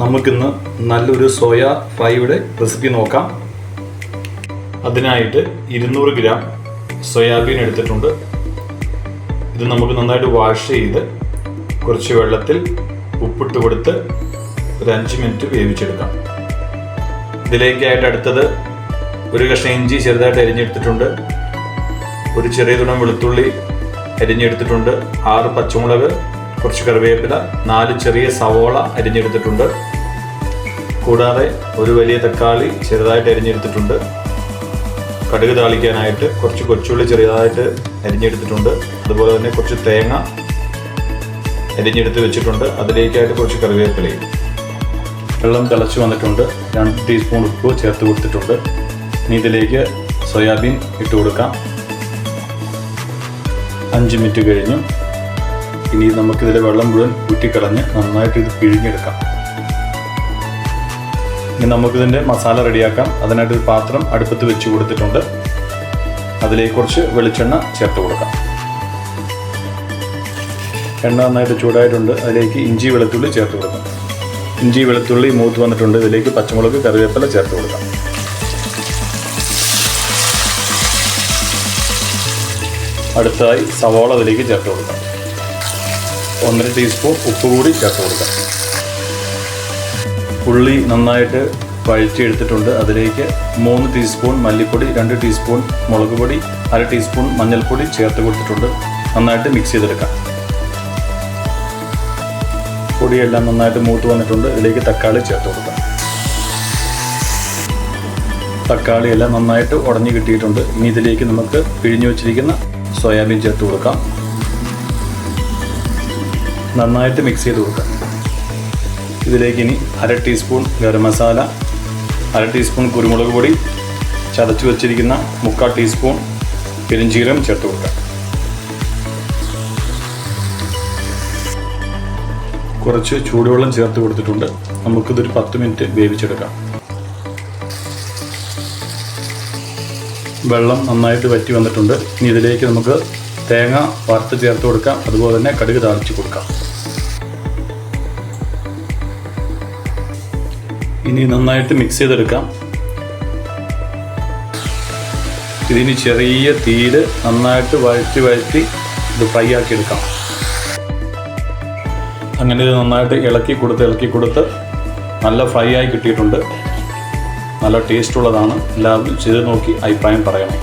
നമുക്കിന്ന് നല്ലൊരു soya ഫ്രൈയുടെ recipe നോക്കാം. അതിനായിട്ട് ഇരുന്നൂറ് ഗ്രാം സോയാബീൻ എടുത്തിട്ടുണ്ട്. ഇത് നമുക്ക് നന്നായിട്ട് വാഷ് ചെയ്ത് കുറച്ച് വെള്ളത്തിൽ ഉപ്പിട്ട് കൊടുത്ത് ഒരു അഞ്ച് മിനിറ്റ് വേവിച്ചെടുക്കാം. ഇതിലേക്കായിട്ട് അടുത്തത് ഒരു കഷ്ണം ഇഞ്ചി ചെറുതായിട്ട് അരിഞ്ഞെടുത്തിട്ടുണ്ട്. ഒരു ചെറിയ തുണം വെളുത്തുള്ളി അരിഞ്ഞെടുത്തിട്ടുണ്ട്. ആറ് പച്ചമുളക് കുറച്ച് കറിവേപ്പില നാല് ചെറിയ സവോള അരിഞ്ഞെടുത്തിട്ടുണ്ട്. കൂടാതെ ഒരു വലിയ തക്കാളി ചെറുതായിട്ട് അരിഞ്ഞെടുത്തിട്ടുണ്ട്. കടുക് താളിക്കാനായിട്ട് കുറച്ച് കൊച്ചുള്ളി ചെറുതായിട്ട് അരിഞ്ഞെടുത്തിട്ടുണ്ട്. അതുപോലെ തന്നെ കുറച്ച് തേങ്ങ അരിഞ്ഞെടുത്ത് വെച്ചിട്ടുണ്ട്. അതിലേക്കായിട്ട് കുറച്ച് കറിവേപ്പിലയും. വെള്ളം തിളച്ച് വന്നിട്ടുണ്ട്. രണ്ട് ടീസ്പൂൺ ഉപ്പ് ചേർത്ത് കൊടുത്തിട്ടുണ്ട്. ഇനി ഇതിലേക്ക് സോയാബീൻ ഇട്ട് കൊടുക്കാം. അഞ്ച് മിനിറ്റ് കഴിഞ്ഞു ഇനി നമുക്കിതിലെ വെള്ളം മുഴുവൻ ഊറ്റിക്കളഞ്ഞ് നന്നായിട്ട് ഇത് പിഴിഞ്ഞെടുക്കാം. ഇനി നമുക്കിതിന്റെ മസാല റെഡിയാക്കാം. അതിനായിട്ട് ഒരു പാത്രം അടുപ്പത്ത് വെച്ച് കൊടുത്തിട്ടുണ്ട്. അതിലേക്ക് കുറച്ച് വെളിച്ചെണ്ണ ചേർത്ത് കൊടുക്കാം. എണ്ണ നന്നായിട്ട് ചൂടായിട്ടുണ്ട്. അതിലേക്ക് ഇഞ്ചി വെളുത്തുള്ളി ചേർത്ത് കൊടുക്കാം. ഇഞ്ചി വെളുത്തുള്ളി മൂത്ത് വന്നിട്ടുണ്ട്. ഇതിലേക്ക് പച്ചമുളക് കറിവേപ്പില ചേർത്ത് കൊടുക്കാം. അടുത്തതായി സവാള അതിലേക്ക് ചേർത്ത് കൊടുക്കാം. ഒന്നര ടീസ്പൂൺ ഉപ്പ് കൂടി ചേർത്ത് കൊടുക്കാം. ഉള്ളി നന്നായിട്ട് വഴറ്റിയെടുത്തിട്ടുണ്ട്. അതിലേക്ക് മൂന്ന് ടീസ്പൂൺ മല്ലിപ്പൊടി രണ്ട് ടീസ്പൂൺ മുളക് പൊടി അര ടീസ്പൂൺ മഞ്ഞൾപ്പൊടി ചേർത്ത് കൊടുത്തിട്ടുണ്ട്. നന്നായിട്ട് മിക്സ് ചെയ്തെടുക്കാം. പൊടിയെല്ലാം നന്നായിട്ട് മൂത്ത് വന്നിട്ടുണ്ട്. ഇതിലേക്ക് തക്കാളി ചേർത്ത് കൊടുക്കാം. തക്കാളി എല്ലാം നന്നായിട്ട് ഉടഞ്ഞു കിട്ടിയിട്ടുണ്ട്. ഇനി ഇതിലേക്ക് നമുക്ക് പിഴിഞ്ഞു വെച്ചിരിക്കുന്ന സോയാബീൻ ചേർത്ത് കൊടുക്കാം. നന്നായിട്ട് മിക്സ് ചെയ്ത് കൊടുക്കാം. ഇതിലേക്ക് ഇനി അര ടീസ്പൂൺ ഗരം മസാല അര ടീസ്പൂൺ കുരുമുളക് പൊടി ചതച്ച് വെച്ചിരിക്കുന്ന മുക്കാൽ ടീസ്പൂൺ പെരിഞ്ചീരം ചേർത്ത് കൊടുക്കാം. കുറച്ച് ചൂടുവെള്ളം ചേർത്ത് കൊടുത്തിട്ടുണ്ട്. നമുക്കിതൊരു പത്ത് മിനിറ്റ് വേവിച്ചെടുക്കാം. വെള്ളം നന്നായിട്ട് വറ്റി വന്നിട്ടുണ്ട്. ഇനി ഇതിലേക്ക് നമുക്ക് തേങ്ങ വറുത്ത് ചേർത്ത് കൊടുക്കാം. അതുപോലെ തന്നെ കടുക് താളിച്ച് കൊടുക്കാം. ഇനി നന്നായിട്ട് മിക്സ് ചെയ്തെടുക്കാം. ഇതിന് ചെറിയ തീര് നന്നായിട്ട് വഴറ്റി വഴറ്റി ഇത് ഫ്രൈ ആക്കി എടുക്കാം അങ്ങനെ ഇത് നന്നായിട്ട് ഇളക്കി കൊടുത്ത് ഇളക്കി കൊടുത്ത് നല്ല ഫ്രൈ ആയി കിട്ടിയിട്ടുണ്ട്. നല്ല ടേസ്റ്റ് ഉള്ളതാണ്. എല്ലാവരും ചെയ്ത് നോക്കി അഭിപ്രായം പറയണം.